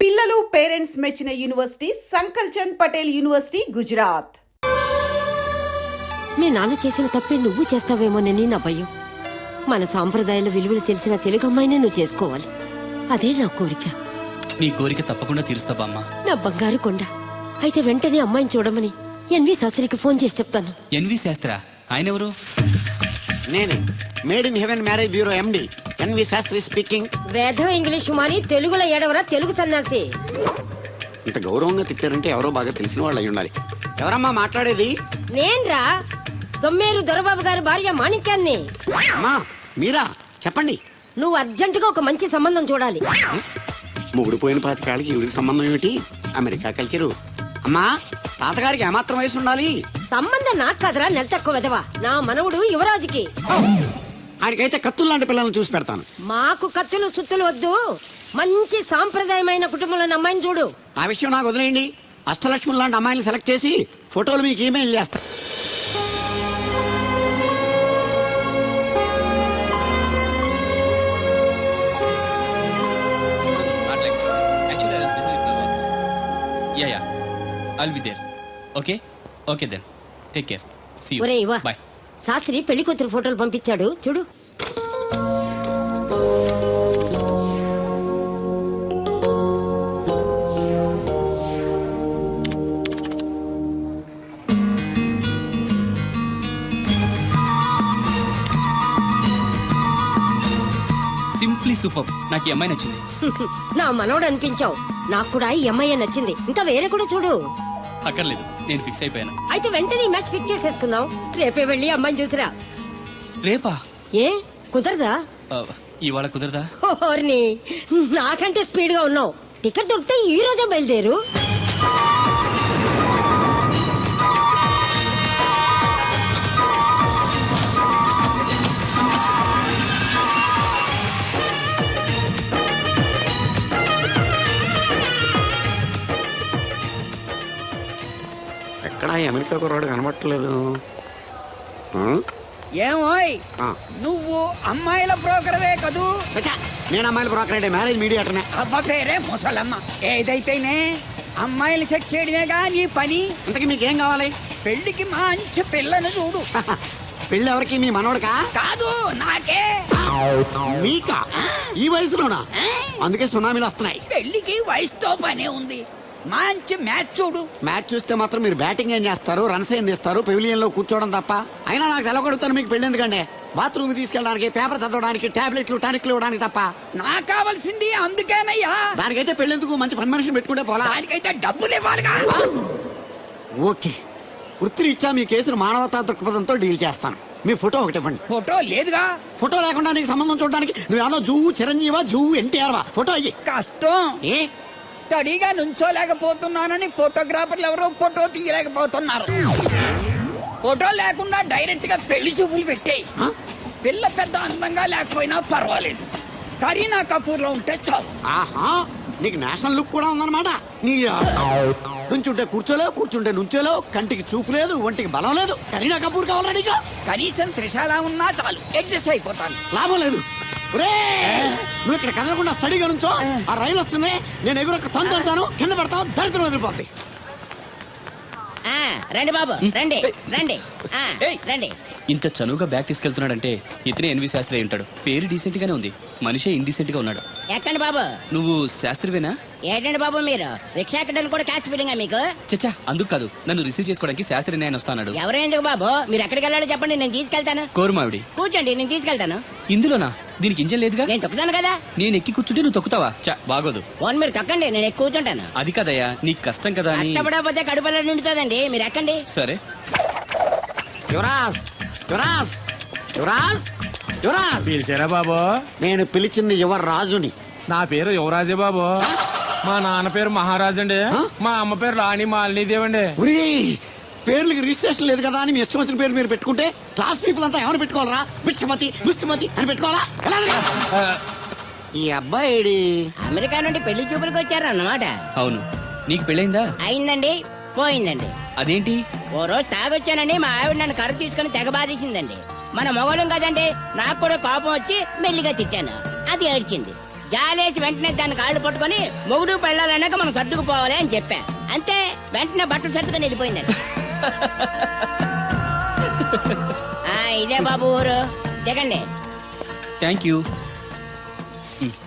పిల్లలు పేరెంట్స్ మెచ్చిన university Sankalchand Patel university Gujarat. మీ నాన్న చేసిన తప్పే నువ్వు చేస్తావేమోనని నా భయం. మన సాంప్రదాయాల విలువలు తెలిసిన తెలుగు అమ్మాయిని నువ్వు చేసుకోవాలి. అదే నా కోరిక. నీ కోరిక తప్పకుండా తీరుస్తా బామ్మ నా బంగారు కొండ. అయితే వెంటనే అమ్మాయిని చూడమని ఎన్వి శాస్త్రికి ఫోన్ చేసి చెప్తాను. ఎన్వి శాస్త్ర? ఆయన ఎవరు? నేనే. Made in heaven marriage bureau MD. NV Sastri speaking. వేదం ఇంగ్లీషు మాని తెలుగులో ఏడవరా తెలుగు సన్యాసి. ఇంత గౌరవంగా తిట్టారంటే ఎవరో బాగా తెలిసిన వాళ్ళు అయి ఉండాలి. ఎవరమ్మా మాట్లాడేది? నేన్రా? దొమ్మేరు దొరబాబు గారి భార్య మాణిక్యాన్ని. అమ్మా మీరా? చెప్పండి. నువ్వు అర్జెంటుగా ఒక మంచి సంబంధం చూడాలి. ముగుడు పోయిన పాతికాళ్ళకి ఈవిడికి సంబంధం ఏమిటి? America culture. అమ్మా తాతగారికి ఏమాత్రం వయసు ఉండాలి? సంబంధం నాకు కదరా నెల తక్కువ వెదవా. నా మనవుడు యువరాజుకి. ఆయనకైతే కత్తులు లాంటి పిల్లల్ని చూసి పెడతాను. మాకు కత్తులు సుత్తులు వద్దు. మంచి సాంప్రదాయమైన కుటుంబంలో అమ్మాయిని చూడు. ఆ విషయం నాకు వదిలేయండి. అష్టలక్ష్మి లాంటి అమ్మాయిని సెలెక్ట్ చేసి ఫోటోలు మీకు ఈమెయిల్ చేస్తా. Yeah yeah I'll be there okay okay then take care see ఒరే ఇవా బాయ్ శాస్త్రి పెళ్ళి కూతురు ఫోటోలు పంపించాడు. చూడు. సింప్లీ సూపర్ నాకు ఈ అమ్మాయి నచ్చింది. నా మనోడు అనిపించావు. నాకు కూడా ఈ అమ్మాయి నచ్చింది. ఇంకా వేరే కూడా చూడు. అక్కర్లేదు. నేను ఫిక్స్ అయిపోయాను. అయితే వెంటనే ఈ మ్యాచ్ ఫిక్స్ చేసేసుకుందాం. రేపే వెళ్ళి అమ్మాయిని చూసిరా. రేపా? ఏ? కుదరదా? ఆ, ఇవాళ కుదరదా? ఓర్ని. నాకంటే స్పీడ్గా ఉన్నావు. టికెట్ దొరికితే ఈ రోజే బయలుదేరు. అమెరికా కుర్రాడు కనబట్టలేదు. ఏమోయ్. నువ్వు అమ్మాయిల బ్రోకర్వే కదూ? నేను అమ్మాయిలు బ్రోకర్ అంటే మ్యారేజ్ మీడియాటర్నే. అబ్బ పేరే ముసలమ్మ. ఏదైతేనే అమ్మాయిలు సెట్ చేయడమేగా నీ పని. ఇంతకీ మీకేం కావాలి? పెళ్ళికి మంచి పిల్లను చూడు. పెళ్ళి ఎవరికి మీ మనవడకా? కాదు నాకే. మీకా? ఈ వయసులోనా? అందుకే సునామీలు వస్తున్నాయి. పెళ్ళికి వయసుతో పనే ఉంది. మంచి మ్యాచ్ చూడు. మ్యాచ్ చూస్తే మాత్రం మీరు బ్యాటింగ్ ఏం చేస్తారు రన్స్ ఏం తీస్తారు పెవిలియన్లో కూర్చోవడం తప్ప. అయినా నాకు తెలగొడుతాను మీకు పెళ్ళి ఎందుకండి బాత్రూమ్ తీసుకెళ్ళడానికి పేపర్ చదవడానికి టాబ్లెట్లు టానిక్లు ఇవ్వడానికి తప్ప. నాకు కావాల్సింది అందుకేనయ్యా. దానికైతే పెళ్ళెందుకు మంచి పని మనిషిని పెట్టుకుంటే పోలా? దానికైతే డబ్బులు ఇవ్వాలిగా. ఓకే. వృత్తిరీత్యా మీ కేసును మానవతా దృక్పథంతో డీల్ చేస్తాను. మీ ఫోటో ఒకటి ఇవ్వండి. ఫోటో లేదుగా. ఫోటో లేకుండా నీకు సంబంధం చూడడానికి నువ్వేమో జువ్వు చిరంజీవా జువ్వు ఎన్టీఆర్ వా ఫోటో అయ్యి. కష్టం. ఏ? స్టడీగా నుంచోలేకపోతున్నానని ఫోటోగ్రాఫర్లు ఎవరో ఫోటో తీయలేకపోతున్నారు. ఫోటో లేకుండా డైరెక్ట్గా పెళ్ళి చూపులు పెట్టేయి? పిల్ల పెద్ద అందంగా లేకపోయినా పర్వాలేదు. కరీనా కపూర్లో ఉంటే చాలు. ఆహా నీకు నేషనల్ లుక్ కూడా ఉందన్నమాట. నీ నుంచుంటే కూర్చోలేవు కూర్చుంటే నుంచోలేవు కంటికి చూపు లేదు ఒంటికి బలం లేదు. కరీనా కపూర్ కావాలా నీకు? కనీసం త్రిశాల ఉన్నా చాలు. అడ్జస్ట్ అయిపోతాను. లాభం లేదు! నువ్వు ఇక్కడ కదలకుండా స్టడీగా నుంచో. ఆ. రైలు వస్తుంది. నేను ఎగురొక్క తొందరతాను కింద పడతావు. దరిద్రం వదిలిపోద్ది. ఆ, రండి బాబు. రండి. రండి. ఆ, రండి. ఇంత చనువుగా బ్యాగ్ తీసుకెళ్తున్నాడంటే ఇతనే ఎన్వి శాస్త్రి అయి ఉంటాడు. పేరు డీసెంట్ గానే ఉంది. మనిషే ఇండీసెంట్గా ఉన్నాడు. ఎక్కండి బాబు? నువ్వు శాస్త్రివేనా? ఏంటండి బాబు మీరు? రిక్షా ఎక్కడానికి కూడా క్యాష్ ఫీలింగా మీకు? చచ్చా అందుకు కాదు. నన్ను రిసీవ్ చేసుకోవడానికి శాస్త్రి నేను వస్తాడు ఎవరు ఎందుకు బాబు? మీరు ఎక్కడికి వెళ్ళాలో చెప్పండి నేను తీసుకెళ్తాను. కోరుమావిడి. కూర్చోండి నేను తీసుకెళ్తాను. ఇందులోనా? దీనికి ఇంజన్ లేదుగా? నేను తొక్కుతాను కదా. నేను ఎక్కి కూర్చుంటే నువ్వు తొక్కుతావా? చా బాగోదు. ఫోన్ మీరు తొక్కండి నేను ఎక్కి కూర్చుంటాను. అది కదయ్యా నీకు కష్టం కదా కష్టపడకపోతే కడుపులో నిండుతుందండి. మీరు ఎక్కండి. సరే. యువరాజ్! యువరాజ్! యువరాజ్! యువరాజ్! పిలిచారా బాబు? నేను పిలిచింది యువరాజుని. నా పేరు యువరాజే బాబు. మా నాన్న పేరు మహారాజ్ అండి? మా అమ్మ పేరు రాణి మాలినీదేవి అండి. ఒరే పేర్లకి రిజిస్ట్రేషన్ లేదు కదా అని మీ ఇష్టం వచ్చిన పేరు మీరు పెట్టుకుంటే క్లాస్ పీపుల్ అంతా ఏమైనా పెట్టుకోవాలరా? బిచ్చమతి ముస్తుమతి అని పెట్టుకోవాలా? ఎలా అది? ఆ, ఈ అబ్బాయి అమెరికా నుండి పెళ్ళి చూపులకు వచ్చారు అన్నమాట అవును. నీకు పెళ్ళైందా అయిందండి. పోయిందండి. అదేంటి? ఓ రోజు తాగొచ్చానని మా ఆవిడ నన్ను కర్ర తీసుకుని తెగ బాధేసిందండి. మన మొగలం కదండి నాకు కూడా కోపం వచ్చి మెల్లిగా తిట్టాను. అది ఏడ్చింది. జాలేసి వెంటనే దాన్ని కాళ్ళు పట్టుకొని మొగుడు పెళ్ళాలన్నాక మనం సర్దుకుపోవాలి అని చెప్పా. అంతే వెంటనే బట్టలు సర్దుకొని వెళ్ళిపోయిందండి. ఆ, ఇదే బాబు ఊరు. దిగండి. థ్యాంక్ యూ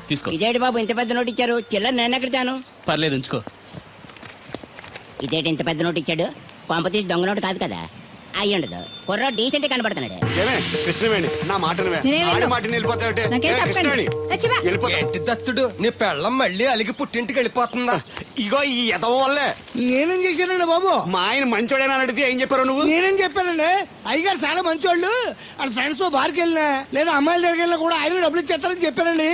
తీసుకో. ఇదేంటి బాబు ఇంత పెద్ద నోటు ఇచ్చారు చిల్లర నేను ఎక్కడతాను పర్లేదు ఉంచుకో. ఇదేంటి ఇంత పెద్ద నోటు ఇచ్చాడు? కొంప తీసి దొంగ నోటు కాదు కదా. అయ్యి ఉండదు. కుర్ర డీసెంట్ కనబడుతున్నాడు. ఏమే? కృష్ణవేణి నా మాటను ఆడి మాటని వెళ్ళిపోతావుటే కృష్ణవేణి వెళ్ళిపోతా. ఏంటి దత్తుడు? నీ పెళ్ళం మళ్ళీ అలిగి పుట్టింటికి వెళ్ళిపోతుందా? ఇగో ఈ ఎదవ వల్లే. నేనేం చేశానండి బాబు? మా ఆయన మంచోడేనా అని అడిగితే ఏం చెప్పారు నువ్వు? నేనేం చెప్పానండి? అయ్యగారు చాలా మంచోళ్ళు. వాళ్ళ ఫ్రెండ్స్తో బార్కి వెళ్ళినా లేదా అమ్మాయిల దగ్గరికి వెళ్ళినా కూడా ఆయన డబ్బులు ఇచ్చేస్తారని చెప్పానండి.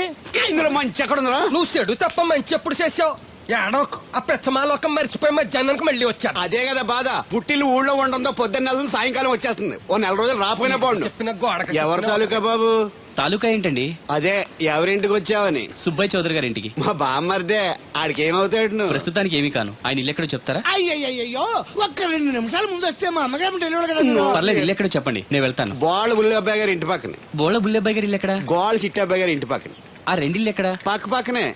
ఇందులో మంచి ఎక్కడ ఉందా నువ్వు చెడు తప్ప మంచి ఎప్పుడు చేసావు ఏడోకు ఆ పెచ్చమాలోకం మర్చిపోయి మధ్యాహ్నానికి మళ్ళీ వచ్చాను అదే కదా బాధ. పుట్టిల్లు ఊళ్ళో ఉండడంతో పొద్దున్న నెలలు సాయంకాలం వచ్చేస్తుంది. ఓ నెల రోజులు రాపోయినా బాగుండు. చెప్పిన గోడకి ఎవరి తాలూకా బాబు? తాలూకా ఏంటండి? అదే ఎవరింటికి వచ్చావని. సుబ్బయ్య చౌదరి గారి ఇంటికి. మా బామ్మర్దే ఆడికి ఏమవుతాడు నువ్వు? ప్రస్తుతానికి ఏమీ కాను. ఆయన ఇల్లు ఎక్కడో చెప్తారా? అయ్యయ్యో ఒక్క రెండు నిమిషాలు ముందు వస్తే మా అమ్మగారు తెలియదు కదా. పర్లేదు ఇల్లు ఎక్కడో చెప్పండి. నేను వెళ్తాను. బాల్ బుల్లి అబ్బాయి గారి ఇంటి పక్కన. బోళ బుల్లెబ్బాయి గారి ఇల్లు ఎక్కడ? గోల్ చిట్టి అబ్బాయి గారి ఇంటి పక్కన. ఆ రెండిల్లు ఎక్కడ? పక్క పక్కనే.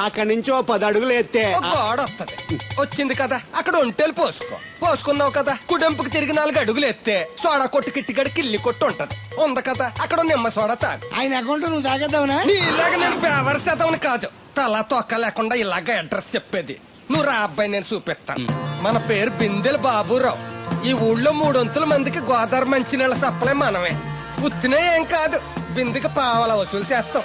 అక్కడి నుంచి ఓ పది అడుగులు ఎత్తే. ఓ గోడ వస్తది వచ్చింది కదా అక్కడ ఒంటేలు పోసుకో. పోసుకున్నావు కదా కుడెంపుకి తిరిగి నాలుగు అడుగులు ఎత్తే. సోడా కొట్టు కిట్టిగడి కిల్లి కొట్టు ఉంటది. ఉంది కదా అక్కడ నిమ్మ సోడా తాగు. ఆయన అకౌంట్ నువ్వు తాగేద్దావునా? నీలాగా నేను బేవర్ శాతం కాదు. తల తొక్క లేకుండా ఇలాగ అడ్రస్ చెప్పేది. నువ్వు రా అబ్బాయి నేను చూపిస్తాను మన పేరు బిందెల బాబురావు. ఈ ఊళ్ళో మూడొంతుల మందికి గోదావరి మంచినీళ్ళ సప్లై మనమే. ఉత్తినే ఏం కాదు. బిందెకి పావల వసూలు చేస్తాం.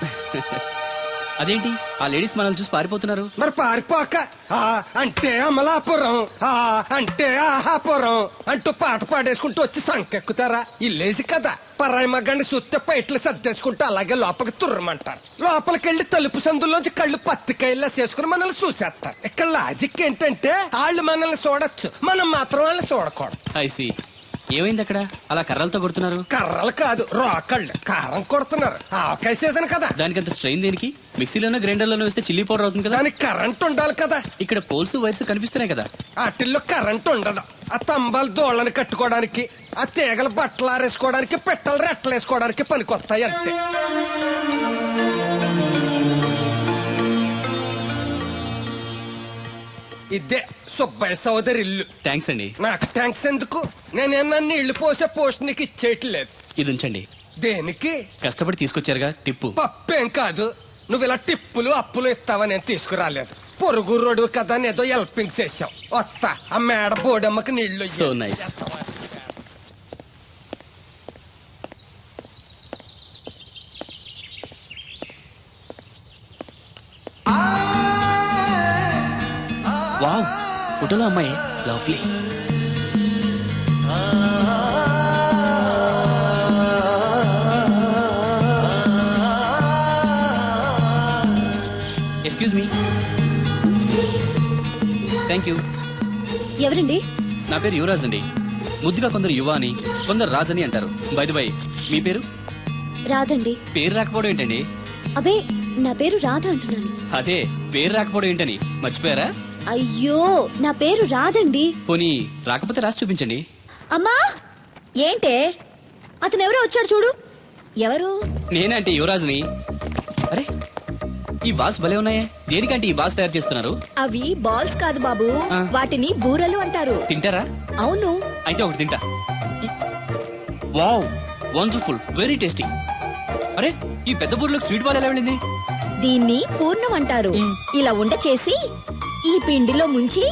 అదేంటి? ఆ లేడీస్ మనల్ని చూసి పారిపోతున్నారు. మరి పారిపోక. ఆ అంటే అమలాపురం. ఆ అంటే ఆహాపురం అంటూ పాట పాడేసుకుంటూ వచ్చి సంకెక్కుతారా? ఇల్లేసి కదా. పరాయి మగ్గండి సుత్తే పైట్లు సర్దేసుకుంటూ అలాగే లోపలికి తుర్రమంటారు. లోపలికి వెళ్ళి తలుపు సందులోంచి కళ్ళు పత్తికాయల్లా చేసుకుని మనల్ని చూసేస్తారు. ఇక్కడ లాజిక్ ఏంటంటే వాళ్ళు మనల్ని చూడొచ్చు. మనం మాత్రం వాళ్ళని చూడకూడదు. ఐసి ఏమైంది అక్కడ? అలా కర్రలతో కొడుతున్నారు? కర్రలు కాదు రోకళ్ళు. కారం కొడుతున్నారు. ఆవకాయ సీజన్ కదా. దానికంత స్ట్రెయిన్ దేనికి? మిక్సీలోనో గ్రైండర్లోనో వేస్తే చిల్లీ పౌడర్ అవుతుంది కదా? దానికి కరెంట్ ఉండాలి కదా. ఇక్కడ పోల్స్ వైర్స్ కనిపిస్తున్నాయి కదా? వాటిల్లో కరెంట్ ఉండదు. ఆ తంబాలు దోళ్ళని కట్టుకోవడానికి ఆ తీగలు బట్టలు ఆరేసుకోవడానికి పెట్టలు రెట్టలు వేసుకోవడానికి పనికొస్తాయి అంతే. ఇదే సుబ్బయ్య సోదరి ఇల్లు థ్యాంక్స్ అండి. నాకు ట్యాంక్స్ ఎందుకు? నేనేమన్నా నీళ్ళు పోసే పోస్ట్ నీకు ఇచ్చేయట్లేదు. ఇది ఉంచండి. దేనికి? కష్టపడి తీసుకొచ్చారుగా టిప్పు. పప్పేం కాదు. నువ్వు ఇలా టిప్పులు అప్పులు ఇస్తావని నేను తీసుకురాలేదు. పొరుగు రోడ్డు కదా ఏదో హెల్పింగ్ చేసావు వస్తా. ఆ మేడ బోడమ్మకి నీళ్ళు. సో నైస్ ఫోటోలో అమ్మాయి. Lovely. Excuse me thank you ఎవరండి? నా పేరు యువరాజ్ అండి. ముద్దుగా కొందరు యువ అని కొందరు రాజ్ అని అంటారు బైది బై మీ పేరు? రాదండి పేరు రాకపోవడం ఏంటండి? అబే నా పేరు రాధ అంటున్నాను. అదే పేరు రాకపోవడం ఏంటని? మర్చిపోయారా? అయ్యో నా పేరు రాదండి. పోనీ రాకపోతే రాసి చూపించండి. అమ్మా ఏంటే? అతను ఎవరో వచ్చాడు చూడు. ఎవరు? నేనంటే యువరాజ్ని? అరే ఈ బాల్స్ భలే ఉన్నాయే. దేనికంటే ఈ బాల్స్ తయారు చేస్తున్నారు? అవి బాల్స్ కాదు బాబు ఆ. వాటిని బూరలు అంటారు. తింటారా? అవును. అయితే ఒకటి తింటా. Wow wonderful very tasty. అరే ఈ పెద్ద బూర్లోకి స్వీట్ బాల్ ఎలా వెళ్ళింది? దీన్ని పూర్ణం అంటారు. మ్. ఇలా ఉండ చేసి ఈ పిండిలో ముంచి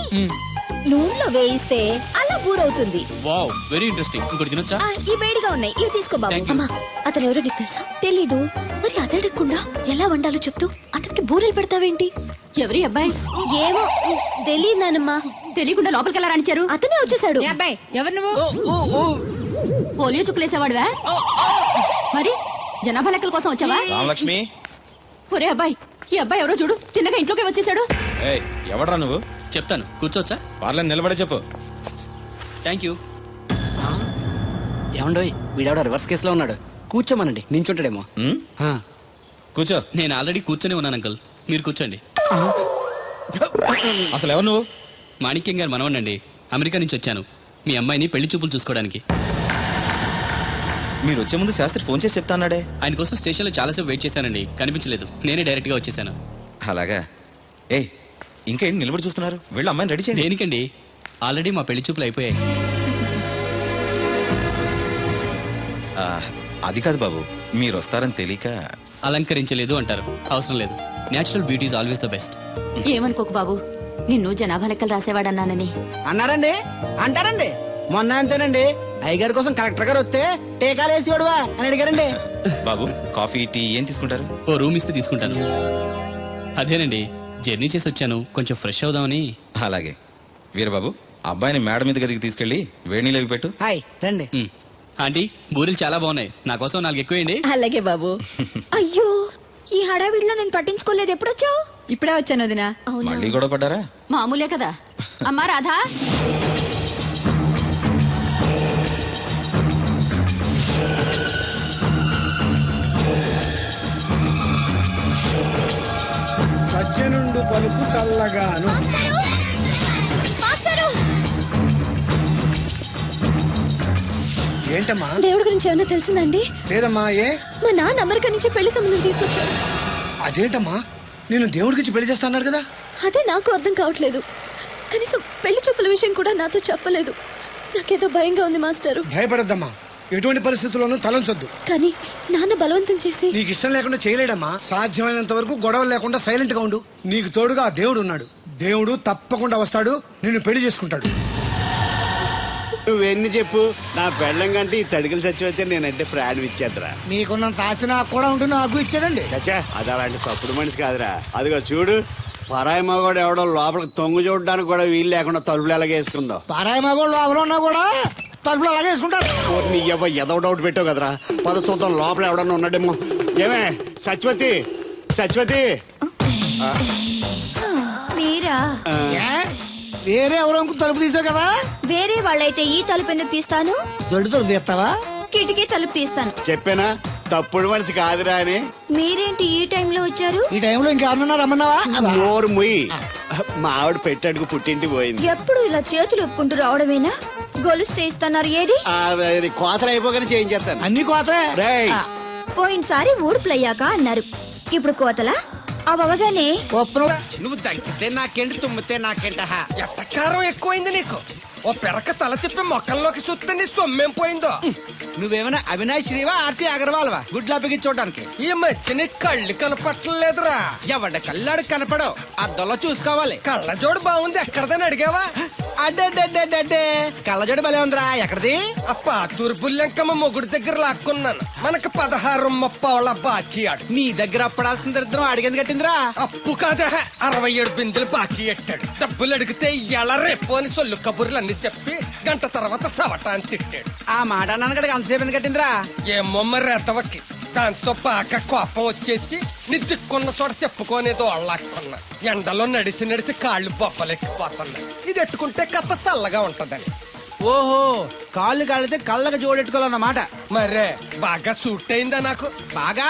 నూనెలో వేయిస్తే అలా బూరవుతుంది. వావ్ వెరీ ఇంట్రెస్టింగ్ ఇంకోటి తినొచ్చా? ఆ, ఈ వేడిగా ఉన్నాయి. ఇవి తీసుకో బాబు. Thank you. అమ్మా అతను ఎవరో నీకు తెలుసా? తెలీదు. మరి అదడగకుండా ఎలా వండాలో చెప్తూ అతనికి బూరెలు పెడతావేంటి? ఎవరి అబ్బాయి? ఏమో తెలియదానమ్మా తెలియకుండా లోపలికి ఎలా రాణించారు అతనే వచ్చేసాడు. అబ్బాయి ఎవరు నువ్వు? పోలియో చుక్కులేసేవాడువా? మరి జనాభా లెక్కల కోసం వచ్చావా? రామలక్ష్మి. ఒరే అబ్బాయి ఈ అబ్బాయి ఎవరో చూడు తిన్నగా ఇంట్లోకి వచ్చేసాడు. ఏయ్ ఎవడ్రా నువ్వు? చెప్తాను. కూర్చోవచ్చా? పర్లేదు నిలబడే చెప్పు. థ్యాంక్ యూ ఏమండోయ్ వీడెవడో రివర్స్ కేసులో ఉన్నాడు. కూర్చోమనండి నించుంటాడేమో. ఉమ్, ఆ. కూర్చో. నేను ఆల్రెడీ కూర్చొని ఉన్నాను అంకల్. మీరు కూర్చోండి. అసలు ఎవరు నువ్వు? మాణిక్యం గారు మనవనండి అమెరికా నుంచి వచ్చాను. మీ అమ్మాయిని పెళ్ళి చూపులు చూసుకోవడానికి. మీరు వచ్చే ముందు శాస్త్రి ఫోన్ చేసి చెప్తా అన్నాడే. ఆయన కోసం స్టేషన్లో చాలాసేపు వెయిట్ చేశానండి. కనిపించలేదు. నేనే డైరెక్ట్గా వచ్చేసాను. అలాగా? ఏ ఇంకా ఏంటి నిలబడి చూస్తున్నారు? వీళ్ళ అమ్మాయిని రెడీ చేయండి. దేనికండి? ఆల్రెడీ మా పెళ్ళి చూపులు అయిపోయాయి. ఆ, అది కాదు బాబు. మీరు వస్తారని తెలియక. అలంకరించలేదు అంటారు. అవసరం లేదు. Natural beauty is always the best ఏమనుకోకు బాబు. నిన్ను జనాభా లెక్కలు రాసేవాడన్నానని. అన్నారండి? అంటారండి? మొన్న అంతేనండి. అయ్యగారి కోసం కలెక్టర్ గారు వస్తే టీకాలు వేసి చూడవా అని అడిగారండి. బాబు కాఫీ టీ ఏం తీసుకుంటారు? ఓ రూమ్ ఇస్తే తీసుకుంటాను. అదేనండి జర్నీ చేసి వచ్చాను. కొంచెం ఫ్రెష్ అవుదామని. అలాగే. వీరబాబు అబ్బాయిని మేడ మీద గదికి తీసుకెళ్ళి వేడి అవి పెట్టు. హాయ్ రండి. ఆంటీ బూరెలు చాలా బాగున్నాయి. నా కోసం నాలుగు ఎక్కువేయండి. అలాగే బాబు. అయ్యో ఈ హడావిడిలో నేను పట్టించుకోలేదు. ఎప్పుడొచ్చావు? ఇప్పుడే వచ్చాను వదినా. మళ్ళీ గొడవ పడ్డారా? మామూలే కదా. అమ్మా రాధా. పలుకు చల్లగాను. ఏంటమ్మా? దేవుడి గురించి ఏమైనా తెలిసిందండి? లేదమ్మా ఏ? మా నాన్న అమెరికా నుంచి పెళ్ళి సంబంధం తీసుకొచ్చాడు. అదేంటమ్మా? నేను దేవుడికి పెళ్ళి చేస్తాను కదా? అదే నాకు అర్థం కావట్లేదు. కనీసం పెళ్ళి చూపుల విషయం కూడా నాతో చెప్పలేదు. నాకేదో భయంగా ఉంది మాస్టరు. భయపడద్దమ్మా. ఎటువంటి పరిస్థితుల్లోనూ తలంచొద్దు. కానీ నాన్న బలవంతం చేసి నీకు ఇష్టం లేకుండా చేయలేడమ్మా. సాధ్యమైనంత వరకు గొడవలు లేకుండా సైలెంట్గా ఉండు. నీకు తోడుగా ఆ దేవుడు ఉన్నాడు. దేవుడు తప్పకుండా వస్తాడు. నిన్ను పెళ్ళి చేసుకుంటాడు. నువ్వెన్ని చెప్పు? నా పెళ్ళం కంటే ఈ తడికలు చచ్చిపోతే నేనంటే ప్రాణం ఇచ్చేద్దరా. నీకున్నంత ఆస్తి నాకు కూడా ఉంటుంది నాకు ఇచ్చాడండి చచ్చా అది అలాంటి తప్పుడు మనిషి కాదురా. అదిగో చూడు పరాయి మగవాడు ఎవడో లోపలికి తొంగు చూడడానికి కూడా వీలు లేకుండా తలుపులు ఎలాగేసుకుందో. పారాయి మగోళ్ళు ఎవరు ఉన్నా కూడా తలుపులు అలాగే వేసుకుంటారు. నీ ఎవ ఎదవ డౌట్ పెట్టావు కదరా. పద చూద్దాం లోపల ఎవడన్నా ఉన్నాడేమో. ఏమే సత్యవతి సత్యవతి. మీరా? ఏ? వేరే ఎవరో ఇంకో తలుపు తీసావు కదా? వేరే వాళ్ళైతే ఈ తలుపు ఎందుకు తీస్తాను? దొడ్డు తలుపు తీస్తావా? కిటికీ తలుపు తీస్తాను. చెప్పానా? తప్పుడు మనిషి కాదురా అని. మీరేంటి ఈ టైంలో వచ్చారు? ఈ టైంలో ఇంకెవరన్నా రమ్మన్నావా? నోరు ముయ్యి మా ఆవిడ పెట్టాడుకు పుట్టింటి పోయింది. ఎప్పుడు ఇలా చేతులు ఒప్పుకుంటూ రావడమేనా? గొలుస్తే ఇస్తున్నారు ఏది? కోతలు అయిపోగానే చేయించేస్తాను. అన్ని కోతే రేయ్. పోయినసారి ఊడుపులయ్యాక అన్నారు. ఇప్పుడు కోతలా? అవగానే ఒప్పును నువ్వు తగ్గితే నాకేంటి తుమ్మితే నాకేంట ఎట్టకారం ఎక్కువైంది నీకు? ఓ పెరక తల తిప్పి మొక్కల్లోకి చూస్తే నీ సొమ్మేం పోయిందో? నువ్వేమైనా అవినాష్ శ్రీవా ఆర్తి అగర్వాల్వా? గుడ్లా చూడడానికి. ఈ మధ్య నీ కళ్ళు కనపట్టలేదురా ఎవడ కళ్ళాడు కనపడవు. అద్దంలో చూసుకోవాలి. కళ్ళజోడు బాగుంది ఎక్కడదని అడిగావా? అడ్డే కళ్ళజోడు భలే ఉందిరా ఎక్కడిది? ఆ పాతూరు బుల్లెంకమ్మ మొగుడు దగ్గర లాక్కున్నాను. మనకు పదహారు ముప్పావుల బాకీ ఆడు. నీ దగ్గర అప్పడాల్సిన దరిద్రం అడిగింది కట్టిందిరా? అప్పు కాదా అరవై ఏడు బిందెలు బాకీ ఎట్టాడు. డబ్బులు అడిగితే ఎల రేపు అని సొల్లు కబుర్లు అన్ని చెప్పి గంట తర్వాత సవటాన్ని తిట్టాడు. ఆ మాట అన్నాను కదా అంతసేపు ఎందుకు కట్టిందిరా? ఏమో మరి ఎతవకి దాంతో బాగా కోపం వచ్చేసి నీ దిక్కున్న చోట చెప్పుకోనేదో అళ్ళాక్కున్నా ఎండలో నడిసి నడిసి కాళ్ళు బొబ్బలెక్కిపోతున్నాయి. ఇది ఎట్టుకుంటే కథ చల్లగా ఉంటదని. ఓహో కాళ్ళు కాళ్ళైతే కళ్ళకి జోడెట్టుకోవాలన్నమాట. మరే బాగా సూట్ అయిందా నాకు? బాగా.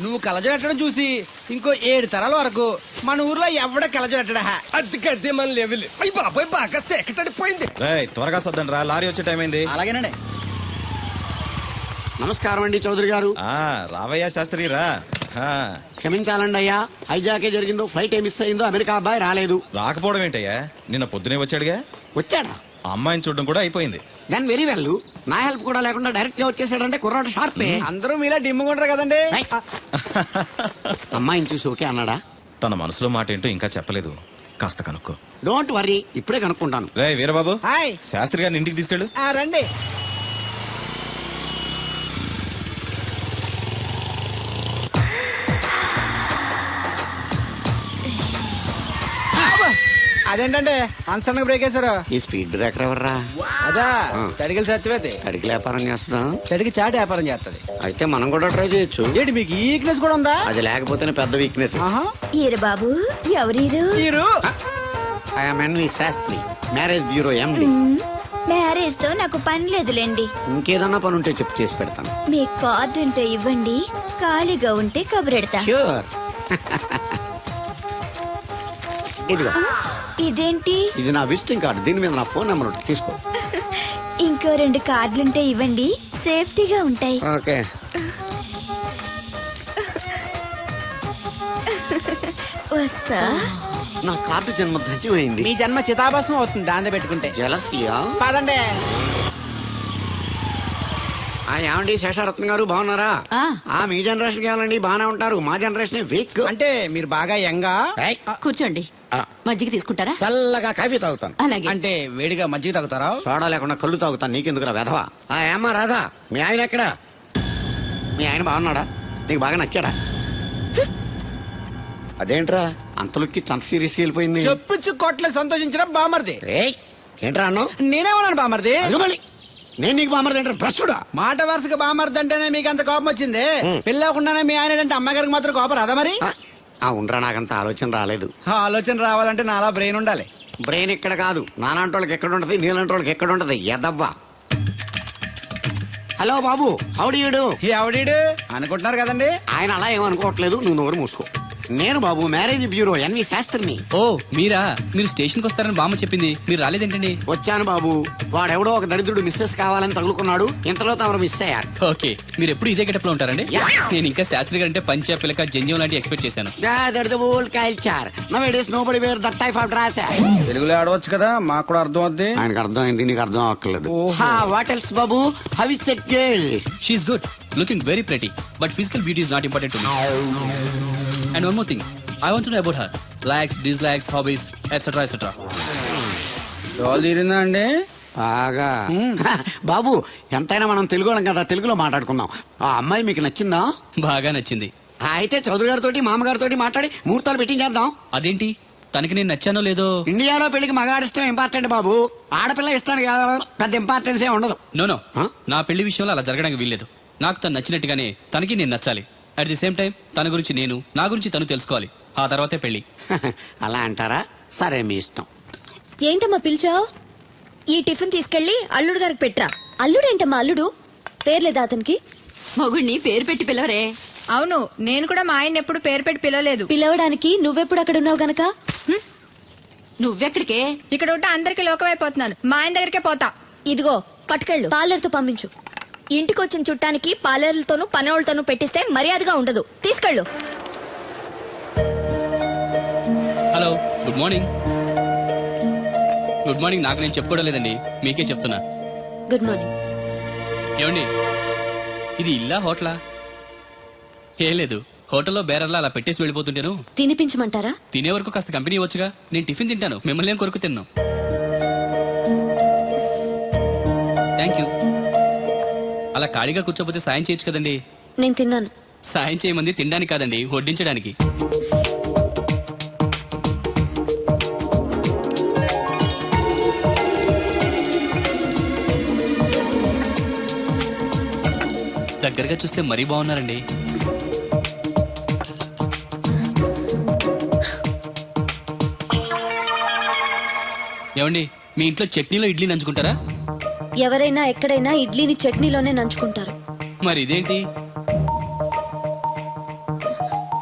నువ్వు కళ్ళజోడెట్టడం చూసి ఇంకో ఏడు తరాల వరకు మన ఊర్లో ఎవడ కళ్ళజోడెట్టడా అది గడ్డి మన లెవెల్ అయ్యి బాబాయ్ బాగా సేకటడిపోయింది రేయ్ త్వరగా సర్దండి రా లారీ వచ్చే టైం అయింది. అలాగేనండి. నమస్కారం అండి చౌదరి గారు. ఆ, రావయ్యా శాస్త్రి రా. ఆ, క్షమించాలండి అయ్యా. హైజాకే జరిగిందో ఫ్లైట్ ఏమి మిస్ అయిందో అమెరికా అబ్బాయి రాలేదు. రాకపోవడం ఏంటయ్యా? నిన్న పొద్దునే వచ్చాడుగా? వచ్చాడా? అమ్మాయిని చూడడం కూడా అయిపోయింది. దాని వెరీ వెల్ నా హెల్ప్ కూడా లేకుండా డైరెక్ట్గా వచ్చేసాడంటే కుర్రాడు షార్పే అందరూ మీలా డిమ్ముకుంటారు కదండి. అమ్మాయిని చూసి ఓకే అన్నాడా? తన మనసులో మాట ఏంటో ఇంకా చెప్పలేదు. కాస్త కనుక్కో. డోంట్ వరీ ఇప్పుడే కనుక్కుంటాను. రే వీరబాబు. హాయ్ శాస్త్రి గారిని ఇంటికి తీసుకెళ్ళు. ఆ, రండి. అదేంటంటే అన్సన్ బ్రేక్ వేశారు ఈ స్పీడ్ బ్రేకర్ ఎవర్రా? అదా తడిగిల సత్యవేతి అడిగి వ్యాపారం చేస్తున్నాం. తడికి చాటి వ్యాపారం చేస్తది. అయితే మనం కూడా ట్రై చేయొచ్చు. ఏంటి మీకు ఈక్నెస్ కూడా ఉందా? అది లేకపోతేనే పెద్ద వీక్నెస్ ఈరు బాబు ఎవరీరు మీరు I'm NV Shastri marriage bureau MD మ్యారేజ్తో నాకు పని లేదులేండి. ఇంకేదన్నా పని ఉంటే చెప్పు చేసి పెడతాను. మీ కార్డు ఉంటే ఇవ్వండి ఖాళీగా ఉంటే కబురెడతా. ష్యూర్ ఇదిగో. ఇదేంటి? ఇది నా విజిటింగ్ కార్డు. దీని మీద నా ఫోన్ నెంబర్ ఉంటుంది తీసుకో. ఇంకో రెండు కార్డులుంటే ఇవ్వండి. సేఫ్టీగా ఉంటాయి. ఓకే. వస్తా. నా కార్డు జన్మ ధన్యమైంది. మీ జన్మ చితాభాసం అవుతుంది దాన్ని పెట్టుకుంటే. జలసియా? పదండి. ఏమండి శేషారత్న గారు బాగున్నారా? ఆ. ఆ మీ జనరేషన్ కావాలండి బాగానే ఉంటారు? మా జనరేషన్ వీక్. అంటే మీరు బాగా యంగా? కూర్చోండి. మజ్జిగ తీసుకుంటారా? చల్లగా కాఫీ తాగుతాను. అలాగే. అంటే వేడిగా మజ్జిగ తాగుతారా? సోడా లేకుండా కళ్ళు తాగుతాను. నీకెందుకురా వెధవా? ఆ ఏమ్మా రాధా మీ ఆయన ఎక్కడా? మీ ఆయన బాగున్నాడా? నీకు బాగా నచ్చాడా? అదేంట్రా? అంతలోకి అంత సీరియస్కి వెళ్ళిపోయింది. చెప్పుచ్చు కొట్ల సంతోషించడం బామర్ది. ఏయ్ ఏంట్రా అన్నావు? నేనేమన్నాను బామర్ది? నేను నీకు బామ్మది ఏంట్రా భ్రష్టుడా మాట వరుసగా బామర్ది అంటేనే మీకు అంత కోపం వచ్చింది? పెళ్ళవకుండానే మీ ఆయన అంటే అమ్మగారికి మాత్రం కోపం రాదా మరి? ఉండరా నాకంత ఆలోచన రాలేదు. ఆ ఆలోచన రావాలంటే నాలా బ్రెయిన్ ఉండాలి. బ్రెయిన్ ఇక్కడ కాదు. నాలాంటి వాళ్ళకి ఎక్కడ ఉంటది? నీలాంటి వాళ్ళకి ఎక్కడ ఉంటది? ఎదవ్వా. హలో బాబు హౌడీయుడు ఎవడీడు అనుకుంటున్నారు కదండి? ఆయన అలా ఏమనుకోవట్లేదు. నువ్వు నోరు మూసుకో. నేను బాబు మ్యారేజ్ బ్యూరో ఎన్వి శాస్త్రిని. ఓ మీరా? మీరు స్టేషన్కి వస్తారని బామ్మ చెప్పింది. మీరు రాలేదేంటండి? వచ్చాను బాబు. వాడెవడో ఒక దరిద్రుడు మిస్సెస్ కావాలని తగులుకున్నాడు. ఇంతలో తమరు మిస్ అయ్యారు. ఓకే మీరు ఎప్పుడు ఇదే గెటప్లో ఉంటారండి. నేను ఇంకా శాస్త్రి గారు అంటే పంచ పిలక జంజం లాంటి ఎక్స్పెక్ట్ చేశాను. Old culture now it is nobody where that type of dress. తెలుగులో ఆడవచ్చు కదా మాకు కూడా అర్థం అవుద్ది ఆయనకు అర్థమైంది నీకు అర్థం అక్కర్లేదు what else Babu how is that girl she is good looking very pretty but physical beauty is not important to me and one I want to know about her likes dislikes hobbies etcetera etcetera Dol తీరిందా అండి? బాగా. బాబు ఎంతైనా మనం తెలుగు వాళ్ళం కదా తెలుగులో మాట్లాడుకుందాం. ఆ అమ్మాయి మీకు నచ్చిందా? బాగా నచ్చింది. ఆ, అయితే చౌదరి గారితో మామగారితో మాట్లాడి ముహూర్తాలు పెట్టించేద్దాం అదేంటి? తనకి నేను నచ్చానో లేదో? ఇండియాలో పెళ్ళికి మగాడిష్టం ఇంపార్టెంట్ బాబు. ఆడపిల్ల ఇష్టానికి కాదు, పెద్ద ఇంపార్టెన్స్ ఏ ఉండదు. No no. Huh? నా పెళ్ళి విషయంలో అలా జరగడానికి వీల్లేదు. నాకు తను నచ్చినట్టుగానే తనకి నేను నచ్చాలి. అట్ ది సేమ్ టైం తన గురించి నేను నా గురించి తను తెలుసుకోవాలి. ఆ తర్వాతే పెళ్ళి అలా అంటారా? సరే మీ ఇష్టం. ఏంటమ్మా పిలిచావు? ఈ టిఫిన్ తీసుకెళ్ళి అల్లుడు గారికి పెట్టరా? అల్లుడేంటమ్మా అల్లుడు? పేర్లేదా అతనికి? మొగుడిని పేరు పెట్టి పిలవరే. అవును నేను కూడా మా ఆయన ఎప్పుడు పేరు పెట్టి పిలవలేదు. పిలవడానికి నువ్వెప్పుడు అక్కడ ఉన్నావు గనక? నువ్వెక్కడికే? ఇక్కడ ఉంటే అందరికి లోకమైపోతున్నాను. మా ఆయన దగ్గరికే పోతా. ఇదిగో పట్టుకెళ్ళు. పార్లర్తో పంపించు. ఇంటికి వచ్చిన చుట్టానికి పార్లర్లతోనూ పనోళ్ళతోనూ పెట్టిస్తే మర్యాదగా ఉండదు. తీసుకెళ్ళు. Hello good morning. Good morning నాకు నేను చెప్పుకోవడం లేదండి. మీకే చెప్తున్నా. Good morning. ఏమండి? ఇది ఇల్లా హోటలా? ఏం లేదు. హోటల్లో బేరర్లా అలా పెట్టేసి వెళ్ళిపోతుంటాను. తినిపించమంటారా? తినే వరకు కాస్త కంపెనీ ఇవ్వచ్చుగా. నేను టిఫిన్ తింటాను. మిమ్మల్ని ఏం కొరకు తిన్నాను అలా ఖాళీగా కూర్చోపోతే సాయం చేయొచ్చు కదండి? నేను తిన్నాను. సాయం చేయమంది తినడానికి కాదండి వడ్డించడానికి. దగ్గరగా చూస్తే మరీ బాగున్నారండి. ఏమండి మీ ఇంట్లో చట్నీలో ఇడ్లీ నంచుకుంటారా? ఎవరైనా ఎక్కడైనా ఇడ్లీని చట్నీలోనే నంచుకుంటారు. మరి ఇదేంటి?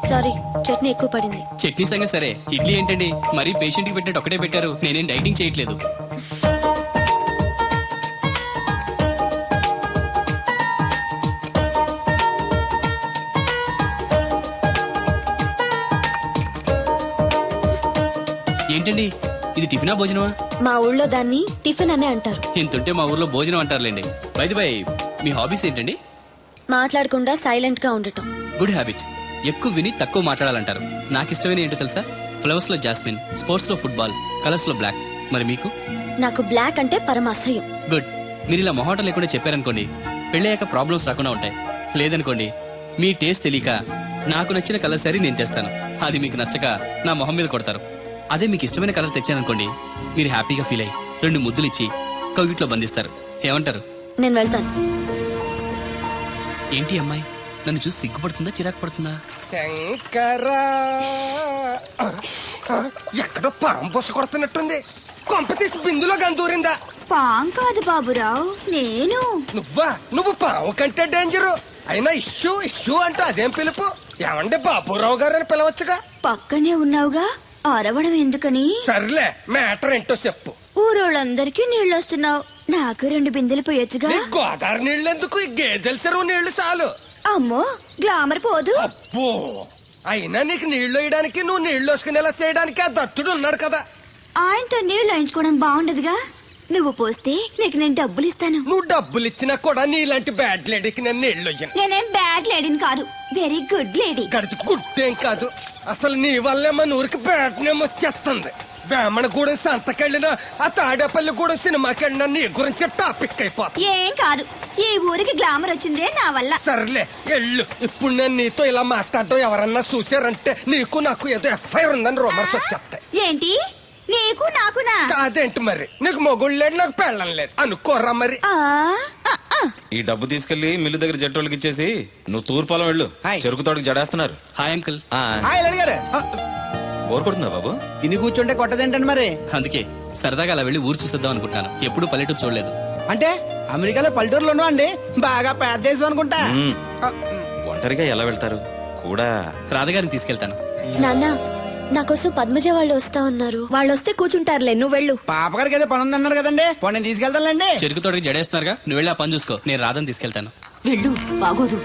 సారీ చట్నీ ఎక్కువ పడింది. చట్నీ సంగతి సరే. ఇడ్లీ ఏంటండి? మరీ పేషెంట్కి పెట్టినట్టు ఒకటే పెట్టారు. నేనేం డైటింగ్ చేయట్లేదు. ఏంటండి? ఇది టిఫినా భోజనమా? మా ఊళ్ళో దాన్ని టిఫిన్ అనే అంటారు. ఇంతుంటే మా ఊర్లో భోజనం అంటారులేండి. బైది బై మీ హాబీస్ ఏంటండి? మాట్లాడకుండా సైలెంట్గా ఉండటం. గుడ్ హ్యాబిట్ ఎక్కువ విని తక్కువ మాట్లాడాలంటారు. నాకు ఇష్టమైన ఏంటో తెలుసా? ఫ్లవర్స్లో జాస్మిన్ స్పోర్ట్స్లో ఫుట్బాల్ కలర్స్లో బ్లాక్ మరి మీకు? నాకు బ్లాక్ అంటే పరమ అసహ్యం గుడ్ మీరు ఇలా మొహాటం లేకుండా చెప్పారనుకోండి పెళ్ళయ్యాక ప్రాబ్లమ్స్ రాకుండా ఉంటాయి. లేదనుకోండి మీ టేస్ట్ తెలియక నాకు నచ్చిన కలర్ సరే నేను తెస్తాను. అది మీకు నచ్చక నా మొహం మీద కొడతారు. అదే మీకు ఇష్టమైన కలర్ తెచ్చాననుకోండి మీరు హ్యాపీగా ఫీల్ అయ్యి రెండు ముద్దులు ఇచ్చి కవిట్లో బంధిస్తారు. ఏమంటారు? నేను వెళ్తాను. ఏంటి అమ్మాయి? నన్ను చూసి సిగ్గుపడుతుందా చిరాకు పడుతుందా? శంకరా! ఎక్కడో పాము బొస్స కొడుతున్నట్టుంది. కొంప తీసి బిందులో గందూరిందా పాం కాదు బాబురావు నేను. నువ్వా? నువ్వు పాము కంటే డేంజరు అయినా ఇష్యూ ఇష్యూ అంటూ అదేం పిలుపు? ఏమండి బాబురావు గారు అని పిలవచ్చుగా? పక్కనే ఉన్నావుగా? అరవడం ఎందుకని? సర్లే మ్యాటర్ ఏంటో చెప్పు. ఊరోళ్ళందరికీ నీళ్ళు వస్తున్నావు నాకు రెండు బిందెలు పోయొచ్చుగా? గోదావరి నీళ్ళు ఎందుకు గేదెల చెరువు నీళ్ళు చాలు. అమ్మో గ్లామర్ పోదు. అబ్బో అయినా నీకు నీళ్ళు వేయడానికి నువ్వు నీళ్ళు వేసుకునేలా చేయడానికి ఆ దత్తుడు ఉన్నాడు కదా. ఆయనతో నీళ్ళు వేయించుకోవడం బాగుండదుగా? నువ్వు పోస్తే నీకు నేను డబ్బులు ఇస్తాను. నువ్వు డబ్బులు ఇచ్చినా కూడా నీలాంటి బ్యాడ్ లేడీకి నేను నీళ్ళు వేయను. నేనేం బ్యాడ్ లేడీని కాదు. వెరీ గుడ్ లేడీ గడిచి గుట్టేం కాదు. అసలు నీ వల్లే మన ఊరికి బ్యాటనేం వచ్చేస్తుంది బ్రాహ్మణగూడెం సంతకెళ్ళినా ఆ తాడేపల్లిగూడెం సినిమాకి వెళ్ళినా నీ గురించి టాపిక్ అయిపోతుంది. ఏం కాదు ఈ ఊరికి గ్లామర్ వచ్చిందే నా వల్ల. సర్లే ఎళ్ళు. ఇప్పుడు నేను నీతో ఇలా మాట్లాడడం ఎవరన్నా చూసారంటే నీకు నాకు ఏదో ఎఫ్ఐఆర్ ఉందని రూమర్స్ వచ్చేస్తాయి ఏంటి? నీకు నాకునా? కాదేంటి మరి? నీకు మొగుళ్ళు లేడు నాకు పెళ్ళం లేదు. అనుకోరా మరి. ఆ, ఆ, ఆ. ఈ డబ్బు తీసుకెళ్ళి మిల్లు దగ్గర జట్టోళ్ళకి ఇచ్చేసి నువ్వు తూర్పాలం వెళ్ళు. చెరుకు తోటకి జడేస్తున్నారు. Hi uncle. ఆ, అడిగారు బోర్ కొడుతుందా బాబు? ఇన్ని కూర్చుంటే కొట్టదేంటండి మరి? అందుకే సరదాగా అలా వెళ్ళి ఊరు చూసేద్దాం అనుకుంటాను ఎప్పుడు పల్లెటూరు చూడలేదు. అంటే అమెరికాలో పల్లెటూరులోనూ అండి. బాగా పెద్ద దేశం అనుకుంటా. మ్మ్. ఒంటరిగా ఎలా వెళ్తారు? కూడా. రాధగారిని తీసుకెళ్తాను. నాన్న నా కోసం పద్మజ వాళ్ళు వస్తా ఉన్నారు వాళ్ళు వస్తే కూర్చుంటారులే నువ్వు వెళ్ళు. పాపగారికి ఏదో పని ఉందన్నారు కదండి? పోనీ నేను తీసుకెళ్తానులేండి. చెరుకు తోటకి జడేస్తున్నారుగా? నువ్వు వెళ్ళి ఆ పని చూసుకో. నేను రాధని తీసుకెళ్తాను. వెళ్ళు బాగోదు.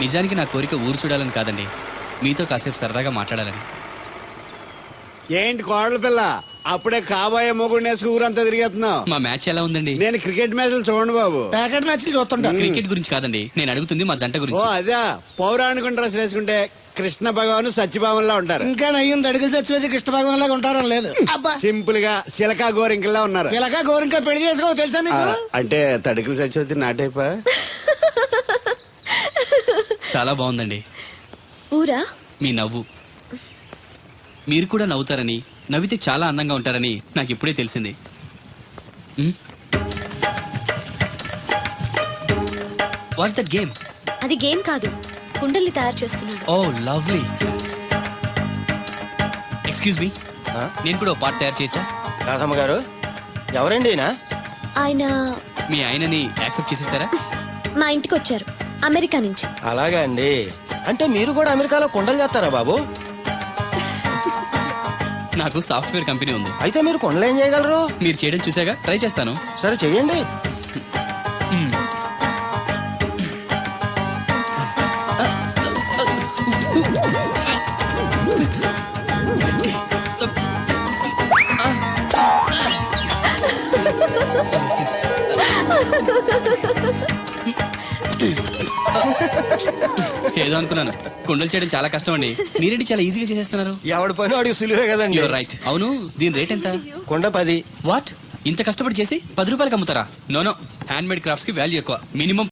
నిజానికి నా కోరిక ఊరు చూడాలని కాదండి. మీతో కాసేపు సరదాగా మాట్లాడాలని. ఏంటి కోడల పిల్ల? అప్పుడే కాబోయే మొగుడు నేసుకు ఊరంతా తిరిగేస్తున్నావు. మా మ్యాచ్ ఎలా ఉందండి? నేను క్రికెట్ మ్యాచ్లు చూడండి బాబు. ప్యాకెట్ మ్యాచ్ చూస్తుంటా. క్రికెట్ గురించి కాదండి. నేను అడుగుతుంది మా జంట ఓ గురించి అదే. పౌరాణిక డ్రెస్ వేసుకుంటే కృష్ణ భగవాన్ సత్యభావంలా ఉంటారు. ఇంకా నయ్యం దడిగిలి చచ్చిపోతే కృష్ణ భాగం లాగా ఉంటారని లేదు. అబ్బా. సింపుల్గా సిలకా గోరింకల్లా ఉన్నారు. ఇలాగా గోరింకా పెళ్ళి చేసుకో తెలుసా ఆ, మీకు? అంటే తడికలు చచ్చిపోతే నాటైపా? చాలా బాగుందండి. ఊరా? మీ నవ్వు. మీరు కూడా నవ్వుతారని నవ్వితే చాలా అందంగా ఉంటారని నాకు ఇప్పుడే తెలిసింది. వాట్స్ దట్ గేమ్ అది గేమ్ కాదు. కుండల్ని తయారు చేస్తున్నాడు. ఓ లవ్లీ ఎక్స్క్యూజ్ మీ నేను కూడా ఓ పాట తయారు చేయొచ్చా? రాధమ్మ గారు ఎవరండి ఈయన? ఆయన మీ ఆయనని యాక్సెప్ట్ చేసేసారా మా ఇంటికి వచ్చారు అమెరికా నుంచి. అలాగా అండి. అంటే మీరు కూడా అమెరికాలో కొండలు చేస్తారా బాబు? నాకు సాఫ్ట్వేర్ కంపెనీ ఉంది. అయితే మీరు కొండలు ఏం చేయగలరు? మీరు చేయడం చూసాగా ట్రై చేస్తాను. సరే చెయ్యండి. ఏదో అనుకున్నాను. కుండలు చేయడం చాలా కష్టం అండి మీరేంటి చాలా ఈజీగా చేసేస్తున్నారు? ఎవడి పని వాడికి సులువే కదండి. యూర్ రైట్ అవును దీని రేట్ ఎంత? కొండ పది. వాట్ ఇంత కష్టపడి చేసి పది రూపాయలకి అమ్ముతారా? నో నో హ్యాండ్ మేడ్ క్రాఫ్ట్స్కి వాల్యూ ఎక్కువ. మినిమం